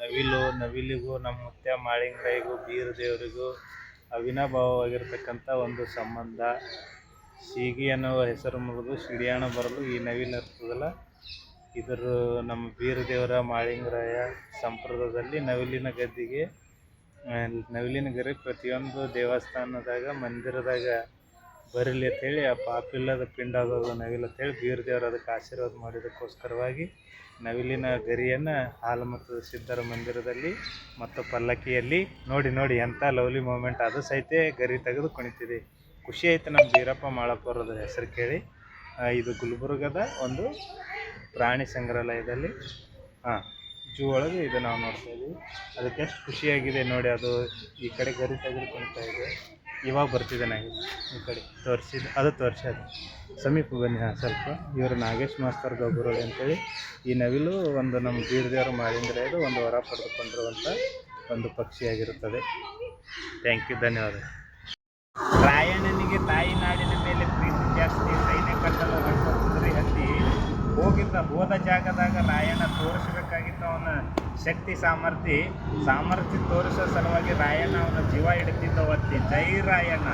ನವಿಲು, ನವಿಲಿಗೂ ನಮ್ಮ ಮುತ್ಯ ಮಾಳಿಂಗರಾಯಿಗೂ ಬೀರ ದೇವರಿಗೂ ಅವಿನಾಭಾವವಾಗಿರ್ತಕ್ಕಂಥ ಒಂದು ಸಂಬಂಧ. ಸೀಗಿ ಅನ್ನುವ ಹೆಸರು ಮುರಿದು ಸಿಡಿಯಾಣ ಬರಲು ಈ ನವಿಲು ಇರ್ತದಲ್ಲ, ಇದರ ನಮ್ಮ ಬೀರ ದೇವರ ಮಾಳಿಂಗರಾಯ ಸಂಪ್ರದಾಯದಲ್ಲಿ ನವಿಲಿನ ಗದ್ದಿಗೆ ನವಿಲಿನ ಗರಿ ಪ್ರತಿಯೊಂದು ದೇವಸ್ಥಾನದಾಗ, ಮಂದಿರದಾಗ ಬರಲಿ ಅಂತೇಳಿ ಆ ಪಾಪಿಲ್ಲದ ಪಿಂಡ ಆಗೋದು ನವಿಲು ಅಂತೇಳಿ ಬೀರ್ ದೇವರು ಅದಕ್ಕೆ ಆಶೀರ್ವಾದ ಮಾಡಿದಕ್ಕೋಸ್ಕರವಾಗಿ ನವಿಲಿನ ಗರಿಯನ್ನು ಮತ್ತು ಸಿದ್ಧರ ಮಂದಿರದಲ್ಲಿ ಮತ್ತು ಪಲ್ಲಕ್ಕಿಯಲ್ಲಿ ನೋಡಿ ನೋಡಿ ಎಂಥ ಲವ್ಲಿ ಮೂಮೆಂಟ್ ಅದು ಸಹಿತ ಗರಿ ತೆಗೆದು ಕುಣಿತಿದೆ. ಖುಷಿ ಆಯ್ತು ನಮ್ಮ ಬೀರಪ್ಪ ಮಾಳಪ್ಪವ್ರದ್ದು ಹೆಸರು ಕೇಳಿ. ಇದು ಗುಲ್ಬರ್ಗದ ಒಂದು ಪ್ರಾಣಿ ಸಂಗ್ರಹಾಲಯದಲ್ಲಿ ಹಾಂ ಜೂ ಒಳಗೆ ಇದು ನಾವು ನೋಡ್ತಾ ಇದ್ದೀವಿ ಅದಕ್ಕೆ ಎಷ್ಟು ಖುಷಿಯಾಗಿದೆ ನೋಡಿ ಅದು ಈ ಕಡೆ ಗರಿ ತೆಗೆದು ಕುಣಿತಾ ಇದೆ. ಇವಾಗ ಬರ್ತಿದೆ ನನಗೆ ಈ ಕಡೆ. ತೋರಿಸಿದ ಅದು ತೋರಿಸೋದು. ಸಮೀಪ ಬನ್ನಿ, ಹಾಂ, ಸ್ವಲ್ಪ. ಇವರು ನಾಗೇಶ್ ಮಾಸ್ತರ್ ಗೊಬ್ಬರೊಳಗೆ ಅಂತೇಳಿ. ಈ ನವಿಲು ಒಂದು ನಮ್ಮ ಬೀರದೇವರು ಮಾಡಿದ್ರೆ ಇದು ಒಂದು ವರ ಪಡೆದುಕೊಂಡಿರುವಂಥ ಒಂದು ಪಕ್ಷಿಯಾಗಿರುತ್ತದೆ. ಥ್ಯಾಂಕ್ ಯು ಧನ್ಯವಾದ ರಾಯಣ್ಣನಿಗೆ ತಾಯಿ ನಾಡಿನ ಮೇಲೆ ಪ್ರೀತಿ ಜಾಸ್ತಿ, ಸೈನ್ಯ ಕಟ್ಟಲು ಹತ್ತಿ ಹೋಗಿದ್ದ ಹೋದ ಜಾಗದಾಗ ರಾಯಣ್ಣ ತೋರಿಸಬೇಕಾಗಿತ್ತು ಅವನ ಶಕ್ತಿ ಸಾಮರ್ಥ್ಯ. ಸಾಮರ್ಥ್ಯ ತೋರಿಸೋ ಸಲುವಾಗಿ ರಾಯಣ್ಣ ಅವನ ಜೀವ ಹಿಡಿದಿದ್ದ ಒತ್ತಿ ಜೈ ರಾಯಣ್ಣ.